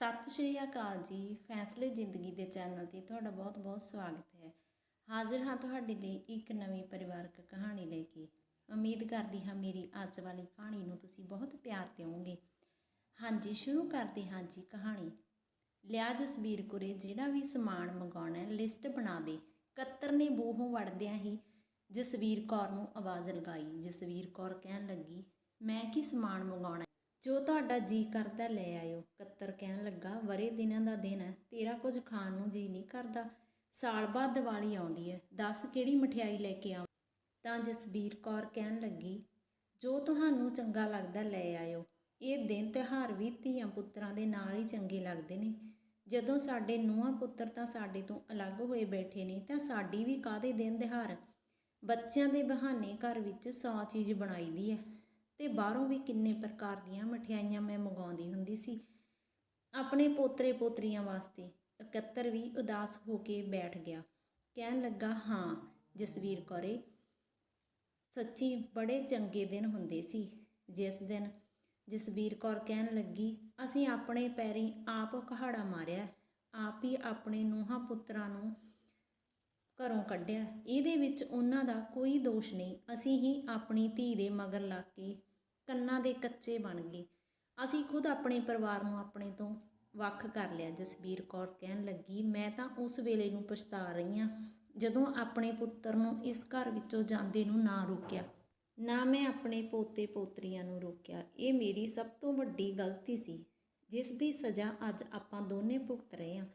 ਸਤਿ ਸ਼੍ਰੀ ਅਕਾਲ ਜੀ। ਫੈਸਲੇ ਜ਼ਿੰਦਗੀ ਦੇ ਚੈਨਲ ਤੇ ਤੁਹਾਡਾ ਬਹੁਤ-ਬਹੁਤ ਸਵਾਗਤ ਹੈ। ਹਾਜ਼ਰ ਹਾਂ ਤੁਹਾਡੇ ਲਈ ਇੱਕ ਨਵੀਂ ਪਰਿਵਾਰਕ ਕਹਾਣੀ ਲੈ ਕੇ। ਉਮੀਦ ਕਰਦੀ ਹਾਂ ਮੇਰੀ ਅੱਜ ਵਾਲੀ ਕਹਾਣੀ ਨੂੰ ਤੁਸੀਂ ਬਹੁਤ ਪਿਆਰ ਦਿਓਗੇ। ਹਾਂਜੀ, ਸ਼ੁਰੂ ਕਰਦੇ ਹਾਂ ਜੀ ਕਹਾਣੀ। ਲਿਆ ਜਸਵੀਰ ਕੁਰੇ ਜਿਹੜਾ ਵੀ ਸਮਾਨ ਮੰਗਾਉਣਾ ਹੈ, ਲਿਸਟ ਬਣਾ ਦੇ। ਕੱਤਰ ਨੇ ਬੂਹੋਂ ਵੜਦਿਆਂ ਹੀ ਜਸਵੀਰ ਕੌਰ ਨੂੰ ਆਵਾਜ਼ ਲਗਾਈ। ਜਸਵੀਰ ਕੌਰ ਕਹਿਣ ਲੱਗੀ, ਮੈਂ ਕੀ ਸਮਾਨ ਮੰਗਾਉਣਾ ਜੋ ਤੁਹਾਡਾ ਜੀ ਕਰਦਾ ਲੈ ਆਇਓ। ਕੱਤਰ ਕਹਿਣ ਲੱਗਾ, ਵਰੇ ਦਿਨਾਂ ਦਾ ਦਿਨ ਹੈ, ਤੇਰਾ ਕੁਝ ਖਾਣ ਨੂੰ ਜੀ ਨਹੀਂ ਕਰਦਾ। ਸਾਲ ਬਾਅਦ ਦੀਵਾਲੀ ਆਉਂਦੀ ਹੈ, ਦੱਸ ਕਿਹੜੀ ਮਠਿਆਈ ਲੈ ਕੇ ਆਵਾਂ? ਤਾਂ ਜਸਬੀਰ ਕੌਰ ਕਹਿਣ ਲੱਗੀ, ਜੋ ਤੁਹਾਨੂੰ ਚੰਗਾ ਲੱਗਦਾ ਲੈ ਆਇਓ। ਇਹ ਦਿਨ ਤਿਉਹਾਰ ਵੀ ਧੀਆਂ ਪੁੱਤਰਾਂ ਦੇ ਨਾਲ ਹੀ ਚੰਗੇ ਲੱਗਦੇ ਨੇ। ਜਦੋਂ ਸਾਡੇ ਨੂੰਹਾਂ ਪੁੱਤਰ ਤਾਂ ਸਾਡੇ ਤੋਂ ਅਲੱਗ ਹੋਏ ਬੈਠੇ ਨੇ, ਤਾਂ ਸਾਡੀ ਵੀ ਕਾਹਦੇ ਦਿਨ ਤਿਉਹਾਰ ਬੱਚਿਆਂ ਦੇ ਬਹਾਨੇ ਘਰ ਵਿੱਚ ਸੌ ਚੀਜ਼ ਬਣਾਈਦੀ ਹੈ। ਤੇ ਬਾਹਰੋਂ ਵੀ ਕਿੰਨੇ ਪ੍ਰਕਾਰ ਦੀਆਂ ਮਠਿਆਈਆਂ ਮੈਂ ਮੰਗਾਉਂਦੀ ਹੁੰਦੀ ਸੀ। ਆਪਣੇ ਪੋਤਰੇ ਪੋਤਰੀਆਂ ਵਾਸਤੇ ਇਕੱਤਰ ਵੀ ਉਦਾਸ ਹੋ ਕੇ ਬੈਠ ਗਿਆ। ਕਹਿਣ ਲੱਗਾ, ਹਾਂ, ਜਸਵੀਰ ਕੌਰੇ, ਸੱਚੀ ਬੜੇ ਚੰਗੇ ਦਿਨ ਹੁੰਦੇ ਸੀ। ਜਿਸ ਦਿਨ ਜਸਵੀਰ ਕੌਰ ਕਹਿਣ ਲੱਗੀ, ਅਸੀਂ ਆਪਣੇ ਪੈਰੀਂ ਆਪ ਕਹਾੜਾ ਮਾਰਿਆ, ਆਪ ਹੀ ਆਪਣੇ ਨੂੰਹਾਂ ਪੁੱਤਰਾਂ ਨੂੰ ਘਰੋਂ ਕੱਢਿਆ। ਇਹਦੇ ਵਿੱਚ ਉਹਨਾਂ ਦਾ ਕੋਈ ਦੋਸ਼ ਨਹੀਂ। ਅਸੀਂ ਹੀ ਆਪਣੀ ਧੀ ਦੇ ਮਗਰ ਲੱਗ ਕੇ ਕੰਨਾਂ ਦੇ ਕੱਚੇ ਬਣ ਗਏ। ਅਸੀਂ ਖੁਦ ਆਪਣੇ ਪਰਿਵਾਰ ਨੂੰ ਆਪਣੇ ਤੋਂ ਵੱਖ ਕਰ ਲਿਆ। ਜਸਬੀਰ ਕੌਰ ਕਹਿਣ ਲੱਗੀ, ਮੈਂ ਤਾਂ ਉਸ ਵੇਲੇ ਨੂੰ ਪਛਤਾ ਰਹੀ ਹਾਂ ਜਦੋਂ ਆਪਣੇ ਪੁੱਤਰ ਨੂੰ ਇਸ ਘਰ ਵਿੱਚੋਂ ਜਾਂਦੇ ਨੂੰ ਨਾ ਰੋਕਿਆ। ਨਾ ਮੈਂ ਆਪਣੇ ਪੋਤੇ ਪੋਤਰੀਆਂ ਨੂੰ ਰੋਕਿਆ। ਇਹ ਮੇਰੀ ਸਭ ਤੋਂ ਵੱਡੀ ਗਲਤੀ ਸੀ, ਜਿਸ ਦੀ ਸਜ਼ਾ ਅੱਜ ਆਪਾਂ ਦੋਨੇ ਭੁਗਤ ਰਹੇ ਹਾਂ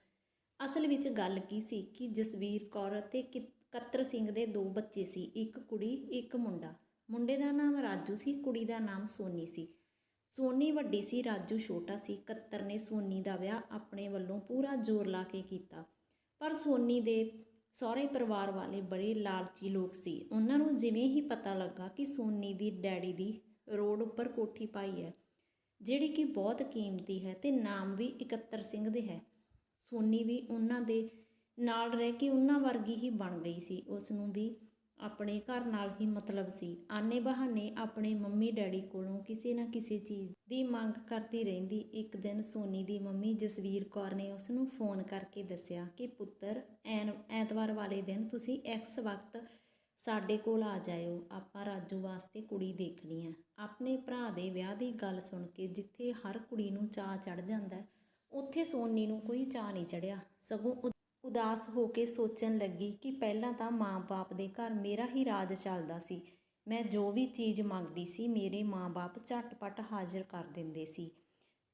ਅਸਲ ਵਿੱਚ ਗੱਲ ਕੀ ਸੀ ਕਿ ਜਸਵੀਰ ਕੌਰ ਅਤੇ ਕਿ- ਕੱਤਰ ਸਿੰਘ ਦੇ ਦੋ ਬੱਚੇ ਸੀ, ਇੱਕ ਕੁੜੀ, ਇੱਕ ਮੁੰਡਾ। ਮੁੰਡੇ ਦਾ ਨਾਮ ਰਾਜੂ ਸੀ, ਕੁੜੀ ਦਾ ਨਾਮ ਸੋਨੀ ਸੀ। ਸੋਨੀ ਵੱਡੀ ਸੀ, ਰਾਜੂ ਛੋਟਾ ਸੀ। ਕੱਤਰ ਨੇ ਸੋਨੀ ਦਾ ਵਿਆਹ ਆਪਣੇ ਵੱਲੋਂ ਪੂਰਾ ਜ਼ੋਰ ਲਾ ਕੇ ਕੀਤਾ। ਪਰ ਸੋਨੀ ਦੇ ਸਹੁਰੇ ਪਰਿਵਾਰ ਵਾਲੇ ਬੜੇ ਲਾਲਚੀ ਲੋਕ ਸੀ। ਉਹਨਾਂ ਨੂੰ ਜਿਵੇਂ ਹੀ ਪਤਾ ਲੱਗਾ ਕਿ ਸੋਨੀ ਦੀ ਡੈਡੀ ਦੀ ਰੋਡ ਉੱਪਰ ਕੋਠੀ ਪਾਈ ਹੈ, ਜਿਹੜੀ ਕਿ ਬਹੁਤ ਕੀਮਤੀ ਹੈ ਤੇ ਨਾਮ ਵੀ 71 ਸਿੰਘ ਦੇ ਹੈ, ਸੋਨੀ ਵੀ ਉਹਨਾਂ ਦੇ ਨਾਲ ਰਹਿ ਕੇ ਉਹਨਾਂ ਵਰਗੀ ਹੀ ਬਣ ਗਈ ਸੀ। ਉਸ ਨੂੰ ਵੀ ਆਪਣੇ ਘਰ ਨਾਲ ਹੀ ਮਤਲਬ ਸੀ। ਆਨੇ ਬਹਾਨੇ ਆਪਣੇ ਮੰਮੀ ਡੈਡੀ ਕੋਲੋਂ ਕਿਸੇ ਨਾ ਕਿਸੇ ਚੀਜ਼ ਦੀ ਮੰਗ ਕਰਦੀ ਰਹਿੰਦੀ। ਇੱਕ ਦਿਨ ਸੋਨੀ ਦੀ ਮੰਮੀ ਜਸਵੀਰ ਕੌਰ ਨੇ ਉਸ ਨੂੰ ਫੋਨ ਕਰਕੇ ਦੱਸਿਆ ਕਿ, ਪੁੱਤਰ, ਐਨ, ਐਤਵਾਰ ਵਾਲੇ ਦਿਨ ਤੁਸੀਂ ਐਕਸ ਵਕਤ ਸਾਡੇ ਕੋਲ ਆ ਜਾਇਓ। ਆਪਾਂ ਰਾਜੂ ਵਾਸਤੇ ਕੁੜੀ ਦੇਖਣੀ ਆ ਆਪਣੇ ਭਰਾ ਦੇ ਵਿਆਹ ਦੀ ਗੱਲ ਸੁਣ ਕੇ ਜਿੱਥੇ ਹਰ ਕੁੜੀ ਨੂੰ ਚਾਹ ਚੜ ਜਾਂਦਾ, ਉੱਥੇ ਸੋਨੀ ਨੂੰ ਕੋਈ ਚਾਹ ਨਹੀਂ ਚੜਿਆ ਸਗੋਂ ਉ- ਉਦਾਸ ਹੋ ਕੇ ਸੋਚਣ ਲੱਗੀ ਕਿ ਪਹਿਲਾਂ ਤਾਂ ਮਾਂ-ਬਾਪ ਦੇ ਘਰ ਮੇਰਾ ਹੀ ਰਾਜ ਚੱਲਦਾ ਸੀ। ਮੈਂ ਜੋ ਵੀ ਚੀਜ਼ ਮੰਗਦੀ ਸੀ, ਮੇਰੇ ਮਾਂ-ਬਾਪ ਝਟਪਟ ਹਾਜ਼ਰ ਕਰ ਦਿੰਦੇ ਸੀ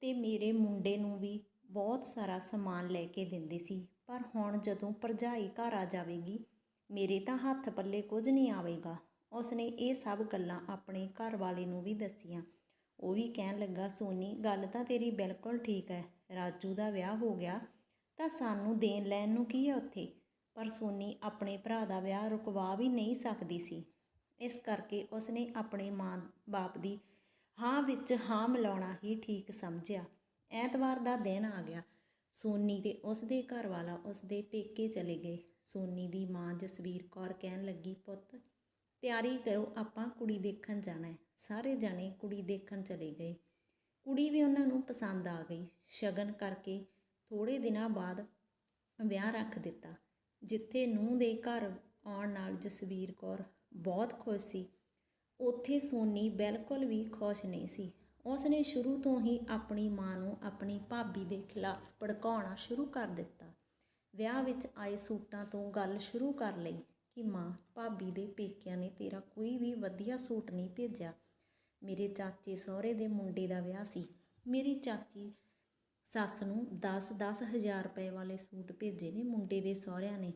ਤੇ ਮੇਰੇ ਮੁੰਡੇ ਨੂੰ ਵੀ ਬਹੁਤ ਸਾਰਾ ਸਮਾਨ ਲੈ ਕੇ ਦਿੰਦੇ ਸੀ। ਪਰ ਹੁਣ ਜਦੋਂ ਭਰਜਾਈ ਘਰ ਆ ਜਾਵੇਗੀ, ਮੇਰੇ ਤਾਂ ਹੱਥ ਪੱਲੇ ਕੁਝ ਨਹੀਂ ਆਵੇਗਾ। ਉਸਨੇ ਇਹ ਸਭ ਗੱਲਾਂ ਆਪਣੇ ਘਰ ਵਾਲੇ ਨੂੰ ਵੀ ਦੱਸੀਆਂ। ਉਹ ਵੀ ਕਹਿਣ ਲੱਗਾ, ਸੋਨੀ, ਗੱਲ ਤਾਂ ਤੇਰੀ ਬਿਲਕੁਲ ਠੀਕ ਹੈ। ਰਾਜੂ ਦਾ ਵਿਆਹ ਹੋ ਗਿਆ। ਤਾਂ ਸਾਨੂੰ ਦੇਣ ਲੈਣ ਨੂੰ ਕੀ ਹੈ ਉੱਥੇ? ਪਰ ਸੋਨੀ ਆਪਣੇ ਭਰਾ ਦਾ ਵਿਆਹ ਰੁਕਵਾ ਵੀ ਨਹੀਂ ਸਕਦੀ ਸੀ। ਇਸ ਕਰਕੇ ਉਸਨੇ ਆਪਣੇ ਮਾਂ-ਬਾਪ ਦੀ ਹਾਂ ਵਿੱਚ ਹਾਂ ਮਿਲਾਉਣਾ ਹੀ ਠੀਕ ਸਮਝਿਆ। ਐਤਵਾਰ ਦਾ ਦਿਨ ਆ ਗਿਆ। ਸੋਨੀ ਤੇ ਉਸਦੇ ਘਰ ਵਾਲਾ ਉਸਦੇ ਪੇਕੇ ਚਲੇ ਗਏ। ਸੋਨੀ ਦੀ ਮਾਂ ਜਸਵੀਰ ਕੌਰ ਕਹਿਣ ਲੱਗੀ, ਪੁੱਤ, ਤਿਆਰੀ ਕਰੋ, ਆਪਾਂ ਕੁੜੀ ਦੇਖਣ ਜਾਣਾ ਹੈ। ਸਾਰੇ ਜਾਣੇ ਕੁੜੀ ਦੇਖਣ ਚਲੇ ਗਏ। ਕੁੜੀ ਵੀ ਉਹਨਾਂ ਨੂੰ ਪਸੰਦ ਆ ਗਈ। ਸ਼ਗਨ ਕਰਕੇ ਥੋੜ੍ਹੇ ਦਿਨਾਂ ਬਾਅਦ ਵਿਆਹ ਰੱਖ ਦਿੱਤਾ, ਜਿੱਥੇ ਨੂੰਹ ਦੇ ਘਰ ਆਉਣ ਨਾਲ ਜਸਬੀਰ ਕੌਰ ਬਹੁਤ ਖੁਸ਼ ਸੀ। ਉੱਥੇ ਸੋਨੀ ਬਿਲਕੁਲ ਵੀ ਖੁਸ਼ ਨਹੀਂ ਸੀ। ਉਸ ਨੇ ਸ਼ੁਰੂ ਤੋਂ ਹੀ ਆਪਣੀ ਮਾਂ ਨੂੰ ਆਪਣੀ ਭਾਬੀ ਦੇ ਖਿਲਾਫ ਭੜਕਾਉਣਾ ਸ਼ੁਰੂ ਕਰ ਦਿੱਤਾ। ਵਿਆਹ ਵਿੱਚ ਆਏ ਸੂਟਾਂ ਤੋਂ ਗੱਲ ਸ਼ੁਰੂ ਕਰ ਲਈ ਕਿ, ਮਾਂ, ਭਾਬੀ ਦੇ ਪੇਕਿਆਂ ਨੇ ਤੇਰਾ ਕੋਈ ਵੀ ਵਧੀਆ ਸੂਟ ਨਹੀਂ ਭੇਜਿਆ। ਮੇਰੇ ਚਾਚੇ ਸਹੁਰੇ ਦੇ ਮੁੰਡੇ ਦਾ ਵਿਆਹ ਸੀ। ਮੇਰੀ ਚਾਚੀ ਸੱਸ ਨੂੰ 10-10 ਹਜ਼ਾਰ ਰੁਪਏ ਵਾਲੇ ਸੂਟ ਭੇਜੇ ਨੇ ਮੁੰਡੇ ਦੇ ਸਹੁਰਿਆਂ ਨੇ।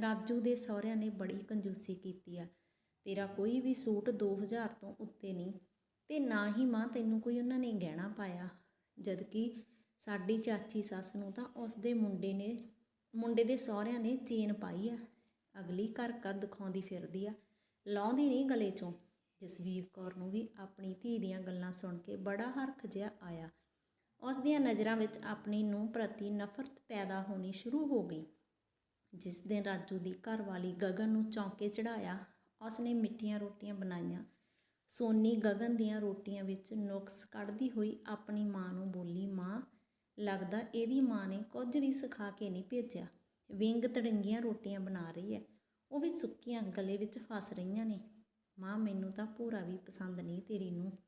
ਰਾਜੂ ਦੇ ਸਹੁਰਿਆਂ ਨੇ ਬੜੀ ਕੰਜੂਸੀ ਕੀਤੀ ਆ। ਤੇਰਾ ਕੋਈ ਵੀ ਸੂਟ 2000 ਤੋਂ ਉੱਤੇ ਨਹੀਂ ਤੇ ਨਾ ਹੀ ਮਾਂ ਤੈਨੂੰ ਕੋਈ ਉਹਨਾਂ ਨੇ ਗਹਿਣਾ ਪਾਇਆ। ਜਦ ਕਿ ਸਾਡੀ ਚਾਚੀ ਸੱਸ ਨੂੰ ਤਾਂ ਉਸ ਦੇ ਮੁੰਡੇ ਨੇ, ਮੁੰਡੇ ਦੇ ਸਹੁਰਿਆਂ ਨੇ ਚੇਨ ਪਾਈ ਆ। ਅਗਲੀ ਘਰ ਘਰ ਦਿਖਾਉਂਦੀ ਫਿਰਦੀ ਆ। ਲਾਉਂਦੀ ਨਹੀਂ ਗਲੇ ਚੋਂ। ਜਸਵੀਰ ਕੌਰ ਨੂੰ ਵੀ ਆਪਣੀ ਧੀ ਦੀਆਂ ਗੱਲਾਂ ਸੁਣ ਕੇ ਬੜਾ ਹਰਖ ਜਿਹਾ ਆਇਆ। ਉਸ ਦੀਆਂ ਨਜ਼ਰਾਂ ਵਿੱਚ ਆਪਣੀ ਨੂੰ ਪ੍ਰਤੀ ਨਫ਼ਰਤ ਪੈਦਾ ਹੋਣੀ ਸ਼ੁਰੂ ਹੋ ਗਈ। ਜਿਸ ਦਿਨ ਰਾਜੂ ਦੀ ਘਰਵਾਲੀ ਗਗਨ ਨੂੰ ਚੌਂਕੇ ਚੜਾਇਆ ਉਸ ਨੇ ਮਿੱਠੀਆਂ ਰੋਟੀਆਂ ਬਣਾਈਆਂ। ਸੋਨੀ ਗਗਨ ਦੀਆਂ ਰੋਟੀਆਂ ਵਿੱਚ ਨੁਕਸ ਕੱਢਦੀ ਹੋਈ ਆਪਣੀ ਮਾਂ ਨੂੰ ਬੋਲੀ, ਮਾਂ, ਲੱਗਦਾ ਇਹਦੀ ਮਾਂ ਨੇ ਕੁਝ ਵੀ ਸਿਖਾ ਕੇ ਨਹੀਂ ਭੇਜਿਆ। ਵਿੰਗ ਤੜੰਗੀਆਂ ਰੋਟੀਆਂ ਬਣਾ ਰਹੀ ਹੈ। ਉਹ ਵੀ ਸੁੱਕੀਆਂ ਗਲੇ ਵਿੱਚ ਫਸ ਰਹੀਆਂ ਨੇ। ਮਾਂ, ਮੈਨੂੰ ਤਾਂ ਪੂਰਾ ਵੀ ਪਸੰਦ ਨਹੀਂ ਤੇਰੀ ਨੂੰ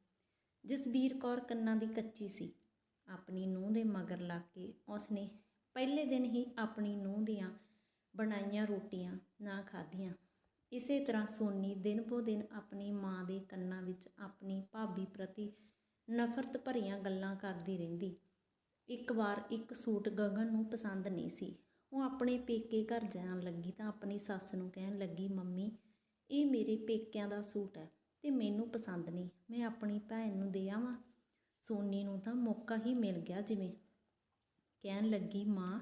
ਜਸਬੀਰ ਕੌਰ ਕੰਨਾਂ ਦੀ ਕੱਚੀ ਸੀ। ਆਪਣੀ ਨੂੰਹ ਦੇ ਮਗਰ ਲੱਗ ਕੇ ਉਸ ਨੇ ਪਹਿਲੇ ਦਿਨ ਹੀ ਆਪਣੀ ਨੂੰਹ ਦੀਆਂ ਬਣਾਈਆਂ ਰੋਟੀਆਂ ਨਾ ਖਾਧੀਆਂ। ਇਸੇ ਤਰ੍ਹਾਂ ਸੋਨੀ ਦਿਨ ਬੋ ਦਿਨ ਆਪਣੀ ਮਾਂ ਦੇ ਕੰਨਾਂ ਵਿੱਚ ਆਪਣੀ ਭਾਬੀ ਪ੍ਰਤੀ ਨਫ਼ਰਤ ਭਰੀਆਂ ਗੱਲਾਂ ਕਰਦੀ ਰਹਿੰਦੀ। ਇੱਕ ਵਾਰ ਇੱਕ ਸੂਟ ਗਗਨ ਨੂੰ ਪਸੰਦ ਨਹੀਂ ਸੀ। ਉਹ ਆਪਣੇ ਪੇਕੇ ਘਰ ਜਾਣ ਲੱਗੀ ਤਾਂ ਆਪਣੀ ਸੱਸ ਨੂੰ ਕਹਿਣ ਲੱਗੀ, ਮੰਮੀ, ਇਹ ਮੇਰੇ ਪੇਕਿਆਂ ਦਾ ਸੂਟ ਹੈ ਤੇ ਮੈਨੂੰ ਪਸੰਦ ਨਹੀਂ। ਮੈਂ ਆਪਣੀ ਭੈਣ ਨੂੰ ਦੇ ਆਵਾਂ। ਸੋਨੀ ਨੂੰ ਤਾਂ ਮੌਕਾ ਹੀ ਮਿਲ ਗਿਆ ਜਿਵੇਂ। ਕਹਿਣ ਲੱਗੀ, ਮਾਂ,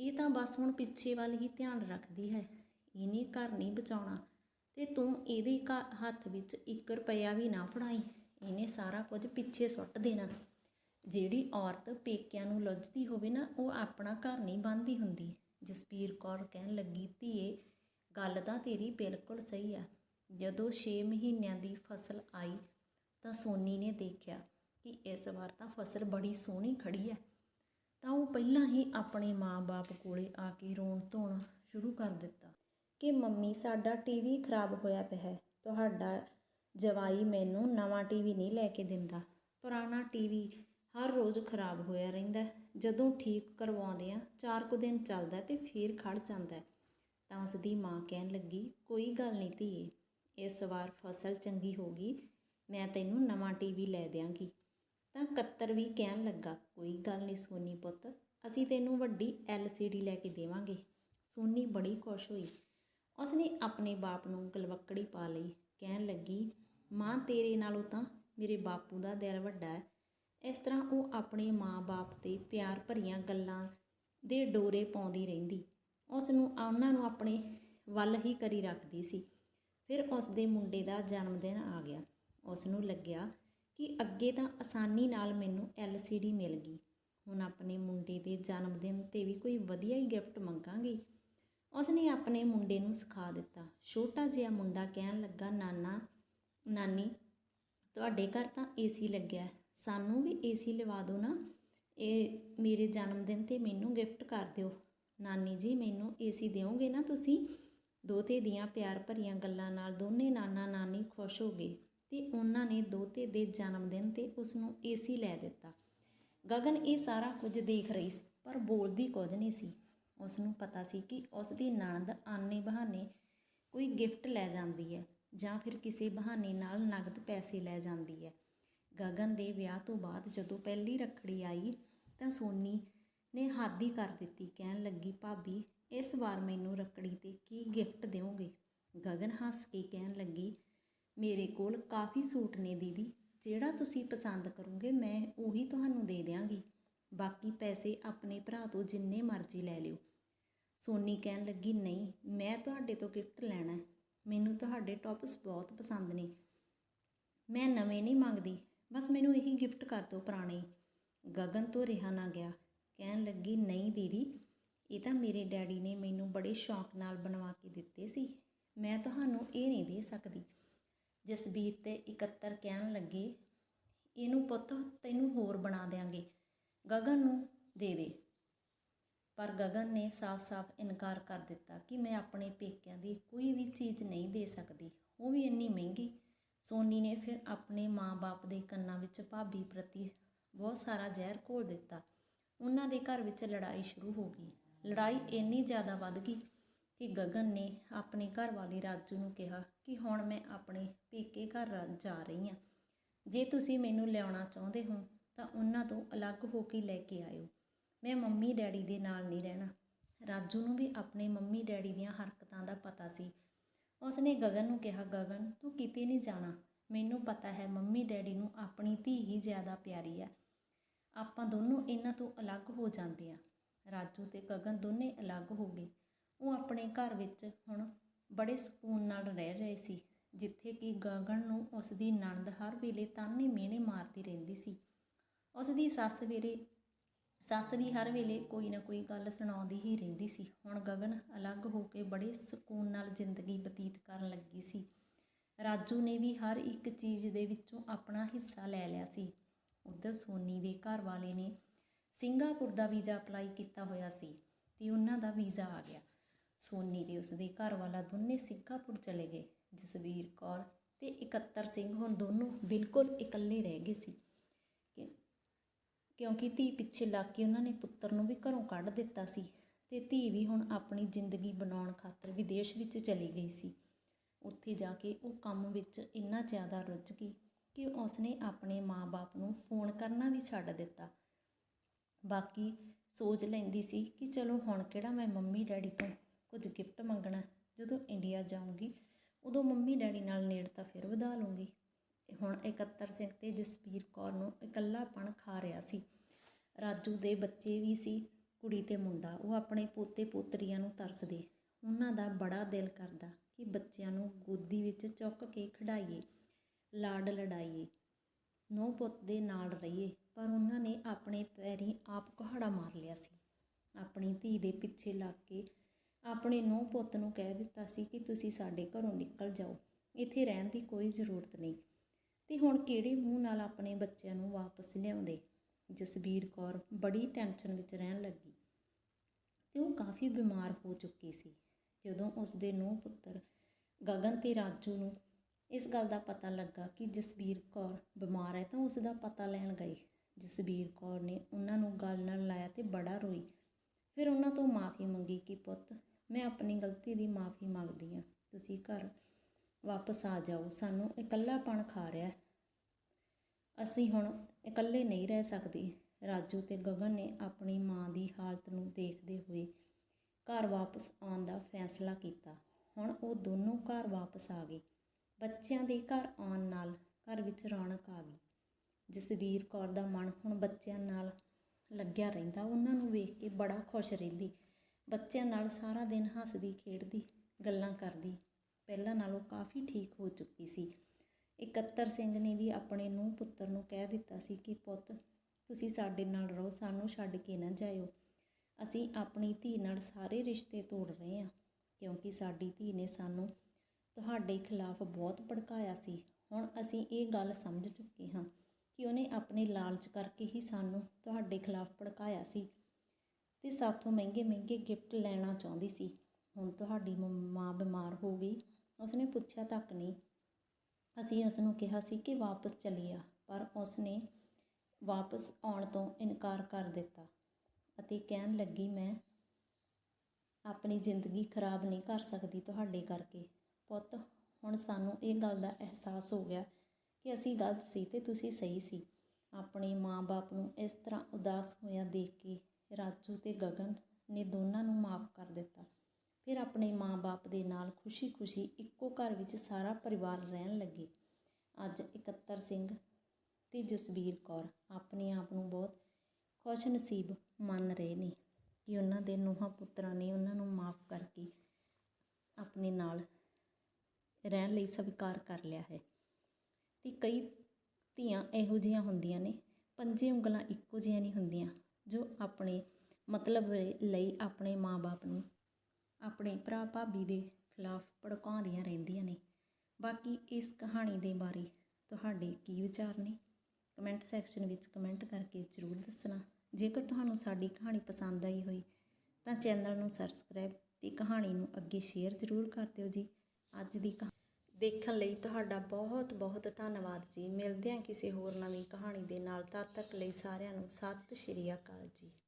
ਇਹ ਤਾਂ ਬਸ ਹੁਣ ਪਿੱਛੇ ਵੱਲ ਹੀ ਧਿਆਨ ਰੱਖਦੀ ਹੈ, ਇਹਨੇ ਘਰ ਨਹੀਂ ਬਚਾਉਣਾ। ਤੇ ਤੂੰ ਇਹਦੇ ਘ- ਹੱਥ ਵਿੱਚ 1 ਰੁਪਇਆ ਵੀ ਨਾ ਫੜਾਈ, ਇਹਨੇ ਸਾਰਾ ਕੁਝ ਪਿੱਛੇ ਸੁੱਟ ਦੇਣਾ। ਜਿਹੜੀ ਔਰਤ ਪੇਕਿਆਂ ਨੂੰ ਲੁੱਝਦੀ ਹੋਵੇ ਨਾ, ਉਹ ਆਪਣਾ ਘਰ ਨਹੀਂ ਬੰਨ੍ਹਦੀ ਹੁੰਦੀ। ਜਸਪੀਰ ਕੌਰ ਕਹਿਣ ਲੱਗੀ, ਧੀਏ, ਗੱਲ ਤਾਂ ਤੇਰੀ ਬਿਲਕੁਲ ਸਹੀ ਆ। ਜਦੋਂ 6 ਮਹੀਨਿਆਂ ਦੀ ਫਸਲ ਆਈ ਤਾਂ ਸੋਨੀ ਨੇ ਦੇਖਿਆ ਕਿ ਇਸ ਵਾਰ ਤਾਂ ਫਸਲ ਬੜੀ ਸੋਹਣੀ ਖੜੀ ਹੈ। ਤਾਂ ਉਹ ਪਹਿਲਾਂ ਹੀ ਆਪਣੇ ਮਾਂ-ਬਾਪ ਕੋਲੇ ਆ ਕੇ ਰੋਣ ਧੋਣ ਸ਼ੁਰੂ ਕਰ ਦਿੱਤਾ ਕਿ, ਮੰਮੀ, ਸਾਡਾ ਟੀਵੀ ਖਰਾਬ ਹੋਇਆ ਪਿਆ ਹੈ। ਤੁਹਾਡਾ ਜਵਾਈ ਮੈਨੂੰ ਨਵਾਂ ਟੀਵੀ ਨਹੀਂ ਲੈ ਕੇ ਦਿੰਦਾ। ਪੁਰਾਣਾ ਟੀਵੀ ਹਰ ਰੋਜ਼ ਖਰਾਬ ਹੋਇਆ ਰਹਿੰਦਾ ਜਦੋਂ ਠੀਕ ਕਰਵਾਉਂਦੇ ਆ ਚਾਰ ਕੁ ਦਿਨ ਚੱਲਦਾ ਹੈ ਤੇ ਫੇਰ ਖੜ ਜਾਂਦਾ ਤਾਂ ਉਸ ਦੀ ਮਾਂ ਕਹਿਣ ਲੱਗੀ, ਕੋਈ ਗੱਲ ਨਹੀਂ ਧੀਏ, ਇਸ ਵਾਰ ਫਸਲ ਚੰਗੀ ਹੋ ਗਈ ਮੈਂ ਤੈਨੂੰ ਨਵਾਂ ਟੀਵੀ ਲੈ ਦਿਆਂਗੀ। ਤਾਂ ਕੱਤਰ ਵੀ ਕਹਿਣ ਲੱਗਾ, ਕੋਈ ਗੱਲ ਨਹੀਂ ਸੋਨੀ ਪੁੱਤ, ਅਸੀਂ ਤੈਨੂੰ ਵੱਡੀ LCD ਲੈ ਕੇ ਦੇਵਾਂਗੇ। ਸੋਨੀ ਬੜੀ ਖੁਸ਼ ਹੋਈ। ਉਸਨੇ ਆਪਣੇ ਬਾਪ ਨੂੰ ਗਲਵੱਕੜੀ ਪਾ ਲਈ। ਕਹਿਣ ਲੱਗੀ, ਮਾਂ ਤੇਰੇ ਨਾਲੋਂ ਤਾਂ ਮੇਰੇ ਬਾਪੂ ਦਾ ਦਿਲ ਵੱਡਾ ਹੈ। ਇਸ ਤਰ੍ਹਾਂ ਉਹ ਆਪਣੇ ਮਾਂ-ਬਾਪ ਤੇ ਪਿਆਰ ਭਰੀਆਂ ਗੱਲਾਂ ਦੇ ਡੋਰੇ ਪਾਉਂਦੀ ਰਹਿੰਦੀ। ਉਸ ਨੂੰ ਉਹਨਾਂ ਨੂੰ ਆਪਣੇ ਵੱਲ ਹੀ ਕਰੀ ਰੱਖਦੀ ਸੀ। ਫਿਰ ਉਸ ਦੇ ਮੁੰਡੇ ਦਾ ਜਨਮ ਦਿਨ ਆ ਗਿਆ। ਉਸ ਨੂੰ ਲੱਗਿਆ ਕਿ ਅੱਗੇ ਤਾਂ ਆਸਾਨੀ ਨਾਲ ਮੈਨੂੰ LCD ਮਿਲ ਗਈ। ਹੁਣ ਆਪਣੇ ਮੁੰਡੇ ਦੇ ਜਨਮ ਦਿਨ ਤੇ ਵੀ ਕੋਈ ਵਧੀਆ ਹੀ ਗਿਫਟ ਮੰਗਾਂਗੀ। ਉਸਨੇ ਆਪਣੇ ਮੁੰਡੇ ਨੂੰ ਸਿਖਾ ਦਿੱਤਾ। ਛੋਟਾ ਜਿਹਾ ਮੁੰਡਾ ਕਹਿਣ ਲੱਗਾ, ਨਾਨਾ, ਨਾਨੀ, ਤੁਹਾਡੇ ਘਰ ਤਾਂ ਏਸੀ ਲੱਗਿਆ ਸਾਨੂੰ ਵੀ ਏਸੀ ਲਵਾ ਦਿਓ ਨਾ। ਇਹ ਮੇਰੇ ਜਨਮ ਦਿਨ ਤੇ ਮੈਨੂੰ ਗਿਫਟ ਕਰ ਦਿਓ। ਨਾਨੀ ਜੀ, ਮੈਨੂੰ ਏਸੀ ਦਿਓਗੇ ਨਾ ਤੁਸੀਂ? ਦੋਤੇ ਦੀਆਂ ਪਿਆਰ ਭਰੀਆਂ ਗੱਲਾਂ ਨਾਲ ਦੋਨੇ ਨਾਨਾ ਨਾਨੀ ਖੁਸ਼ ਹੋ ਗਏ। ਤੇ ਉਹਨਾਂ ਨੇ ਦੋਤੇ ਦੇ ਜਨਮ ਦਿਨ ਤੇ ਉਸ ਨੂੰ ਏਸੀ ਲੈ ਦਿੱਤਾ। ਗਗਨ ਇਹ ਸਾਰਾ ਕੁਝ ਦੇਖ ਰਹੀ ਸੀ, ਪਰ ਬੋਲਦੀ ਕੁਝ ਨਹੀਂ ਸੀ। ਉਸ ਨੂੰ ਪਤਾ ਸੀ ਕਿ ਉਸ ਦੀ ਨਣਦ ਆਨੇ ਬਹਾਨੇ ਕੋਈ ਗਿਫਟ ਲੈ ਜਾਂਦੀ ਹੈ ਜਾਂ ਫਿਰ ਕਿਸੇ ਬਹਾਨੇ ਨਾਲ ਨਗਦ ਪੈਸੇ ਲੈ ਜਾਂਦੀ ਹੈ। ਗਗਨ ਦੇ ਵਿਆਹ ਤੋਂ ਬਾਅਦ ਜਦੋਂ ਪਹਿਲੀ ਰੱਖੜੀ ਆਈ ਤਾਂ ਸੋਨੀ ਨੇ ਹਾਦੀ ਕਰ ਦਿੱਤੀ, ਕਹਿਣ ਲੱਗੀ, ਭਾਬੀ, ਇਸ ਵਾਰ ਮੈਨੂੰ ਰੱਖੜੀ ਤੇ ਕੀ ਗਿਫਟ ਦਿਓਗੇ? ਗਗਨ ਹੱਸ ਕੇ ਕਹਿਣ ਲੱਗੀ ਮੇਰੇ ਕੋਲ ਕਾਫੀ ਸੂਟ ਨੇ ਦੀਦੀ, ਜਿਹੜਾ ਤੁਸੀਂ ਪਸੰਦ ਕਰੋਗੇ ਮੈਂ ਉਹੀ ਤੁਹਾਨੂੰ ਦੇ ਦਿਆਂਗੀ। ਬਾਕੀ ਪੈਸੇ ਆਪਣੇ ਭਰਾ ਤੋਂ ਜਿੰਨੇ ਮਰਜ਼ੀ ਲੈ ਲਿਓ। ਸੋਨੀ ਕਹਿਣ ਲੱਗੀ, ਨਹੀਂ, ਮੈਂ ਤੁਹਾਡੇ ਤੋਂ ਗਿਫਟ ਲੈਣਾ ਮੈਨੂੰ ਤੁਹਾਡੇ ਟੌਪਸ ਬਹੁਤ ਪਸੰਦ ਨੇ। ਮੈਂ ਨਵੇਂ ਨਹੀਂ ਮੰਗਦੀ, ਬਸ ਮੈਨੂੰ ਇਹੀ ਗਿਫਟ ਕਰ ਦਿਓ ਪੁਰਾਣੇ ਗਗਨ ਤੋਂ ਰਿਹਾ ਨਾ ਗਿਆ। ਕਹਿਣ ਲੱਗੀ, ਨਹੀਂ ਦੀਦੀ, ਇਹ ਤਾਂ ਮੇਰੇ ਡੈਡੀ ਨੇ ਮੈਨੂੰ ਬੜੇ ਸ਼ੌਂਕ ਨਾਲ ਬਣਵਾ ਕੇ ਦਿੱਤੇ ਸੀ। ਮੈਂ ਤੁਹਾਨੂੰ ਇਹ ਨਹੀਂ ਦੇ ਸਕਦੀ। ਜਸਬੀਰ ਤੇ ਇਕੱਤਰ ਕਹਿਣ ਲੱਗੇ, ਇਹਨੂੰ ਪੁੱਤ, ਤੈਨੂੰ ਹੋਰ ਬਣਾ ਦਿਆਂਗੇ। ਗਗਨ ਨੂੰ ਦੇ ਦੇ। ਪਰ ਗਗਨ ਨੇ ਸਾਫ਼-ਸਾਫ਼ ਇਨਕਾਰ ਕਰ ਦਿੱਤਾ ਕਿ ਮੈਂ ਆਪਣੇ ਪੇਕਿਆਂ ਦੀ ਕੋਈ ਵੀ ਚੀਜ਼ ਨਹੀਂ ਦੇ ਸਕਦੀ। ਉਹ ਵੀ ਇੰਨੀ ਮਹਿੰਗੀ। ਸੋਨੀ ਨੇ ਫਿਰ ਆਪਣੇ ਮਾਂ-ਬਾਪ ਦੇ ਕੰਨਾਂ ਵਿੱਚ ਭਾਬੀ ਪ੍ਰਤੀ ਬਹੁਤ ਸਾਰਾ ਜ਼ਹਿਰ ਘੋਲ ਦਿੱਤਾ। ਉਹਨਾਂ ਦੇ ਘਰ ਵਿੱਚ ਲੜਾਈ ਸ਼ੁਰੂ ਹੋ ਗਈ। ਲੜਾਈ ਇੰਨੀ ਜ਼ਿਆਦਾ ਵੱਧ ਗਈ ਕਿ ਗਗਨ ਨੇ ਆਪਣੇ ਘਰ ਵਾਲੇ ਰਾਜੂ ਨੂੰ ਕਿਹਾ ਕਿ ਹੁਣ ਮੈਂ ਆਪਣੇ ਪੇਕੇ ਘਰ ਜਾ ਰਹੀ ਹਾਂ ਜੇ ਤੁਸੀਂ ਮੈਨੂੰ ਲਿਆਉਣਾ ਚਾਹੁੰਦੇ ਹੋ, ਤਾਂ ਉਹਨਾਂ ਤੋਂ ਅਲੱਗ ਹੋ ਕੇ ਲੈ ਕੇ ਆਇਓ। ਮੈਂ ਮੰਮੀ ਡੈਡੀ ਦੇ ਨਾਲ ਨਹੀਂ ਰਹਿਣਾ। ਰਾਜੂ ਨੂੰ ਵੀ ਆਪਣੇ ਮੰਮੀ ਡੈਡੀ ਦੀਆਂ ਹਰਕਤਾਂ ਦਾ ਪਤਾ ਸੀ। ਉਸਨੇ ਗਗਨ ਨੂੰ ਕਿਹਾ, ਗਗਨ, ਤੂੰ ਕਿਤੇ ਨਹੀਂ ਜਾਣਾ? ਮੈਨੂੰ ਪਤਾ ਹੈ ਮੰਮੀ ਡੈਡੀ ਨੂੰ ਆਪਣੀ ਧੀ ਹੀ ਜ਼ਿਆਦਾ ਪਿਆਰੀ ਹੈ। ਆਪਾਂ ਦੋਨੋਂ ਇਹਨਾਂ ਤੋਂ ਅਲੱਗ ਹੋ ਜਾਂਦੇ ਆ। ਰਾਜੂ ਤੇ ਗਗਨ ਦੋਨੇ ਅਲੱਗ ਹੋ ਗਏ। ਉਹ ਆਪਣੇ ਘਰ ਵਿੱਚ ਹੁਣ ਬੜੇ ਸਕੂਨ ਨਾਲ ਰਹਿ ਰਹੇ ਸੀ, ਜਿੱਥੇ ਕਿ ਗਗਨ ਨੂੰ ਉਸ ਦੀ ਨਣਦ ਹਰ ਵੇਲੇ ਤਾਨੇ ਮਿਹਣੇ ਮਾਰਦੀ ਰਹਿੰਦੀ ਸੀ। ਉਸ ਦੀ ਸੱਸ ਵੇਰੇ, ਸੱਸ ਵੀ ਹਰ ਵੇਲੇ ਕੋਈ ਨਾ ਕੋਈ ਗੱਲ ਸੁਣਾਉਂਦੀ ਹੀ ਰਹਿੰਦੀ ਸੀ। ਹੁਣ ਗਗਨ ਅਲੱਗ ਹੋ ਕੇ ਬੜੇ ਸਕੂਨ ਨਾਲ ਜ਼ਿੰਦਗੀ ਬਤੀਤ ਕਰਨ ਲੱਗੀ ਸੀ। ਰਾਜੂ ਨੇ ਵੀ ਹਰ ਇੱਕ ਚੀਜ਼ ਦੇ ਵਿੱਚੋਂ ਆਪਣਾ ਹਿੱਸਾ ਲੈ ਲਿਆ ਸੀ। ਉਧਰ ਸੋਨੀ ਦੇ ਘਰ ਵਾਲੇ ਨੇ ਸਿੰਗਾਪੁਰ ਦਾ ਵੀਜ਼ਾ ਅਪਲਾਈ ਕੀਤਾ ਹੋਇਆ ਸੀ ਤੇ ਉਹਨਾਂ ਦਾ ਵੀਜ਼ਾ ਆ ਗਿਆ। ਸੋਨੀ ਦੇ ਉਸਦੇ ਘਰ ਵਾਲਾ ਦੋਨੇ ਸਿੰਗਾਪੁਰ ਚਲੇ ਗਏ, ਜਸਵੀਰ ਕੌਰ ਤੇ ਇਕੱਤਰ ਸਿੰਘ। ਹੁਣ ਦੋਨੋਂ ਬਿਲਕੁਲ ਇਕੱਲੇ ਰਹਿ ਗਏ ਸੀ। ਕਿ- ਕਿਉਂਕਿ ਧੀ ਪਿੱਛੇ ਲੱਗ ਕੇ ਉਹਨਾਂ ਨੇ ਪੁੱਤਰ ਨੂੰ ਵੀ ਘਰੋਂ ਕੱਢ ਦਿੱਤਾ ਸੀ ਤੇ ਧੀ ਵੀ ਹੁਣ ਆਪਣੀ ਜ਼ਿੰਦਗੀ ਬਣਾਉਣ ਖਾਤਰ ਵਿਦੇਸ਼ ਵਿੱਚ ਚਲੀ ਗਈ ਸੀ। ਉੱਥੇ ਜਾ ਕੇ ਉਹ ਕੰਮ ਵਿੱਚ ਇੰਨਾ ਜ਼ਿਆਦਾ ਰੁੱਝ ਗਈ ਕਿ ਉਸਨੇ ਆਪਣੇ ਮਾਂ-ਬਾਪ ਨੂੰ ਫੋਨ ਕਰਨਾ ਵੀ ਛੱਡ ਦਿੱਤਾ। ਬਾਕੀ ਸੋਚ ਲੈਂਦੀ ਸੀ ਕਿ ਚਲੋ ਹੁਣ ਕਿਹੜਾ ਮੈਂ ਮੰਮੀ ਡੈਡੀ ਤੋਂ ਕੁਝ ਗਿਫਟ ਮੰਗਣਾ ਜਦੋਂ ਇੰਡੀਆ ਜਾਊਂਗੀ, ਉਦੋਂ ਮੰਮੀ ਡੈਡੀ ਨਾਲ ਨੇੜਤਾ ਫਿਰ ਵਧਾ ਲੂੰਗੀ ਹੁਣ 71 ਸਿੰਘ ਤੇ ਜਸਬੀਰ ਕੌਰ ਨੂੰ ਇਕੱਲਾਪਣ ਖਾ ਰਿਹਾ ਸੀ। ਰਾਜੂ ਦੇ ਬੱਚੇ ਵੀ ਸੀ, ਕੁੜੀ ਤੇ ਮੁੰਡਾ, ਉਹ ਆਪਣੇ ਪੋਤੇ ਪੋਤਰੀਆਂ ਨੂੰ ਤਰਸਦੇ। ਉਹਨਾਂ ਦਾ ਬੜਾ ਦਿਲ ਕਰਦਾ ਕਿ ਬੱਚਿਆਂ ਨੂੰ ਗੋਦੀ ਵਿੱਚ ਚੁੱਕ ਕੇ ਖਿਡਾਈਏ, ਲਾਡ ਲੜਾਈਏ, ਨੋ ਪੁੱਤ ਦੇ ਨਾਲ ਰਹੀਏ, ਪਰ ਉਹਨਾਂ ਨੇ ਆਪਣੇ ਪੈਰੀ ਆਪ ਕੁਹਾੜਾ ਮਾਰ ਲਿਆ ਸੀ। ਆਪਣੀ ਧੀ ਦੇ ਪਿੱਛੇ ਲੱਗ ਕੇ ਆਪਣੇ ਨੌ ਪੁੱਤ ਨੂੰ ਕਹਿ ਦਿੱਤਾ ਸੀ ਕਿ ਤੁਸੀਂ ਸਾਡੇ ਘਰੋਂ ਨਿਕਲ ਜਾਓ, ਇੱਥੇ ਰਹਿਣ ਦੀ ਕੋਈ ਜ਼ਰੂਰਤ ਨਹੀਂ। ਤੇ ਹੁਣ ਕਿਹੜੇ ਮੂੰਹ ਨਾਲ ਆਪਣੇ ਬੱਚਿਆਂ ਨੂੰ ਵਾਪਸ ਲਿਆਉਂਦੇ? ਜਸਬੀਰ ਕੌਰ ਬੜੀ ਟੈਨਸ਼ਨ ਵਿੱਚ ਰਹਿਣ ਲੱਗੀ ਤੇ ਉਹ ਕਾਫੀ ਬਿਮਾਰ ਹੋ ਚੁੱਕੀ ਸੀ। ਜਦੋਂ ਉਸ ਦੇ ਨੂੰਹ ਪੁੱਤਰ ਗਗਨ ਤੇ ਰਾਜੂ ਨੂੰ ਇਸ ਗੱਲ ਦਾ ਪਤਾ ਲੱਗਾ ਕਿ ਜਸਬੀਰ ਕੌਰ ਬਿਮਾਰ ਹੈ ਤਾਂ ਉਸ ਦਾ ਪਤਾ ਲੈਣ ਗਏ। ਜਸਬੀਰ ਕੌਰ ਨੇ ਉਹਨਾਂ ਨੂੰ ਗੱਲ ਨਾਲ ਲਾਇਆ ਤੇ ਬੜਾ ਰੋਈ। ਫਿਰ ਉਹਨਾਂ ਤੋਂ ਮਾਫੀ ਮੰਗੀ ਕਿ ਪੁੱਤ ਮੈਂ ਆਪਣੀ ਗਲਤੀ ਦੀ ਮਾਫੀ ਮੰਗਦੀ ਹਾਂ। ਤੁਸੀਂ ਘਰ ਵਾਪਸ ਆ ਜਾਓ। ਸਾਨੂੰ ਇਕੱਲਾਪਣ ਖਾ ਰਿਹਾ ਅਸੀਂ ਹੁਣ ਇਕੱਲੇ ਨਹੀਂ ਰਹਿ ਸਕਦੇ। ਰਾਜੂ ਤੇ ਗਗਨ ਨੇ ਆਪਣੀ ਮਾਂ ਦੀ ਹਾਲਤ ਨੂੰ ਦੇਖਦੇ ਹੋਏ ਘਰ ਵਾਪਸ ਆਉਣ ਦਾ ਫੈਸਲਾ ਕੀਤਾ। ਹੁਣ ਉਹ ਦੋਨੋਂ ਘਰ ਵਾਪਸ ਆ ਗਏ। ਬੱਚਿਆਂ ਦੇ ਘਰ ਆਉਣ ਨਾਲ ਘਰ ਵਿੱਚ ਰੌਣਕ ਆ ਗਈ। ਜਸਵੀਰ ਕੌਰ ਦਾ ਮਨ ਹੁਣ ਬੱਚਿਆਂ ਨਾਲ ਲੱਗਿਆ ਰਹਿੰਦਾ। ਉਹਨਾਂ ਨੂੰ ਵੇਖ ਕੇ ਬੜਾ ਖੁਸ਼ ਰਹਿੰਦੀ। ਬੱਚਿਆਂ ਨਾਲ ਸਾਰਾ ਦਿਨ ਹੱਸਦੀ, ਖੇਡਦੀ, ਗੱਲਾਂ ਕਰਦੀ। ਪਹਿਲਾਂ ਨਾਲੋਂ ਕਾਫੀ ਠੀਕ ਹੋ ਚੁੱਕੀ ਸੀ। ਇਕੱਤਰ ਸਿੰਘ ਨੇ ਵੀ ਆਪਣੇ ਨੂੰ ਪੁੱਤਰ ਨੂੰ ਕਹਿ ਦਿੱਤਾ ਸੀ ਕਿ, ਪੁੱਤ, ਤੁਸੀਂ ਸਾਡੇ ਨਾਲ ਰਹੋ, ਸਾਨੂੰ ਛੱਡ ਕੇ ਨਾ ਜਾਇਓ। ਅਸੀਂ ਆਪਣੀ ਧੀ ਨਾਲ ਸਾਰੇ ਰਿਸ਼ਤੇ ਤੋੜ ਰਹੇ ਹਾਂ, ਕਿਉਂਕਿ ਸਾਡੀ ਧੀ ਨੇ ਸਾਨੂੰ ਤੁਹਾਡੇ ਖਿਲਾਫ ਬਹੁਤ ਭੜਕਾਇਆ ਸੀ। ਹੁਣ ਅਸੀਂ ਇਹ ਗੱਲ ਸਮਝ ਚੁੱਕੇ ਹਾਂ ਕਿ ਉਹਨੇ ਆਪਣੇ ਲਾਲਚ ਕਰਕੇ ਹੀ ਸਾਨੂੰ ਤੁਹਾਡੇ ਖਿਲਾਫ ਭੜਕਾਇਆ ਸੀ। ਤੇ ਸਾਥੋਂ ਮਹਿੰਗੇ ਮਹਿੰਗੇ ਗਿਫਟ ਲੈਣਾ ਚਾਹੁੰਦੀ ਸੀ। ਹੁਣ ਤੁਹਾਡੀ ਮ- ਮਾਂ ਬਿਮਾਰ ਹੋ ਗਈ। ਉਸਨੇ ਪੁੱਛਿਆ, ਤੱਕ ਨਹੀਂ। ਅਸੀਂ ਉਸ ਨੂੰ ਕਿਹਾ ਸੀ ਕਿ ਵਾਪਸ ਚਲੀ ਆ, ਪਰ ਉਸਨੇ ਵਾਪਸ ਆਉਣ ਤੋਂ ਇਨਕਾਰ ਕਰ ਦਿੱਤਾ ਅਤੇ ਕਹਿਣ ਲੱਗੀ, ਮੈਂ ਆਪਣੀ ਜ਼ਿੰਦਗੀ ਖਰਾਬ ਨਹੀਂ ਕਰ ਸਕਦੀ ਤੁਹਾਡੇ ਕਰਕੇ। ਪੁੱਤ, ਹੁਣ ਸਾਨੂੰ ਇਹ ਗੱਲ ਦਾ ਅਹਿਸਾਸ ਹੋ ਗਿਆ ਕਿ ਅਸੀਂ ਗਲਤ ਸੀ ਤੇ ਤੁਸੀਂ ਸਹੀ ਸੀ। ਆਪਣੇ ਮਾਂ-ਬਾਪ ਨੂੰ ਇਸ ਤਰ੍ਹਾਂ ਉਦਾਸ ਹੋਇਆ ਦੇਖ ਕੇ ਰਾਜੂ ਅਤੇ ਗਗਨ ਨੇ ਦੋਨਾਂ ਨੂੰ ਮਾਫ ਕਰ ਦਿੱਤਾ। ਫਿਰ ਆਪਣੇ ਮਾਂ-ਬਾਪ ਦੇ ਨਾਲ ਖੁਸ਼ੀ-ਖੁਸ਼ੀ ਇੱਕੋ ਘਰ ਵਿੱਚ ਸਾਰਾ ਪਰਿਵਾਰ ਰਹਿਣ ਲੱਗੇ। ਅੱਜ 71 ਸਿੰਘ ਤੇ ਜਸਬੀਰ ਕੌਰ ਆਪਣੇ ਆਪ ਨੂੰ ਬਹੁਤ ਖੁਸ਼ ਨਸੀਬ ਮੰਨ ਰਹੇ ਨੇ ਕਿ ਉਹਨਾਂ ਦੇ ਨੂੰਹਾਂ ਪੁੱਤਰਾਂ ਨੇ ਉਹਨਾਂ ਨੂੰ ਮਾਫ ਕਰਕੇ ਆਪਣੇ ਨਾਲ ਰਹਿਣ ਲਈ ਸਵੀਕਾਰ ਕਰ ਲਿਆ ਹੈ। ਤੇ ਕਈ ਧੀਆਂ ਇਹੋ ਜਿਹੀਆਂ ਹੁੰਦੀਆਂ ਨੇ, ਪੰਜੇ ਉਂਗਲਾਂ ਇੱਕੋ ਜਿਹੀਆਂ ਨਹੀਂ ਹੁੰਦੀਆਂ। ਜੋ ਆਪਣੇ ਮਤਲਬ ਲਈ ਆਪਣੇ ਮਾਂ-ਬਾਪ ਨੂੰ ਆਪਣੇ ਭਰਾ ਭਾਬੀ ਦੇ ਖਿਲਾਫ ਭੜਕਾਉਂਦੀਆਂ ਰਹਿੰਦੀਆਂ ਨੇ। ਬਾਕੀ ਇਸ ਕਹਾਣੀ ਦੇ ਬਾਰੇ ਤੁਹਾਡੇ ਕੀ ਵਿਚਾਰ ਨੇ? ਕਮੈਂਟ ਸੈਕਸ਼ਨ ਵਿੱਚ ਕਮੈਂਟ ਕਰਕੇ ਜ਼ਰੂਰ ਦੱਸਣਾ। ਜੇਕਰ ਤੁਹਾਨੂੰ ਸਾਡੀ ਕਹਾਣੀ ਪਸੰਦ ਆਈ ਹੋਈ, ਤਾਂ ਚੈਨਲ ਨੂੰ ਸਬਸਕ੍ਰਾਈਬ ਤੇ ਕਹਾਣੀ ਨੂੰ ਅੱਗੇ ਸ਼ੇਅਰ ਜ਼ਰੂਰ ਕਰ ਦਿਓ ਜੀ। ਅੱਜ ਦੀ ਕਹਾ- ਦੇਖਣ ਲਈ ਤੁਹਾਡਾ ਬਹੁਤ ਬਹੁਤ ਧੰਨਵਾਦ ਜੀ। ਮਿਲਦੇ ਹਾਂ ਕਿਸੇ ਹੋਰ ਨਵੀਂ ਕਹਾਣੀ ਦੇ ਨਾਲ। ਤਦ ਤੱਕ ਲਈ ਸਾਰਿਆਂ ਨੂੰ ਸਤਿ ਸ਼੍ਰੀ ਅਕਾਲ ਜੀ।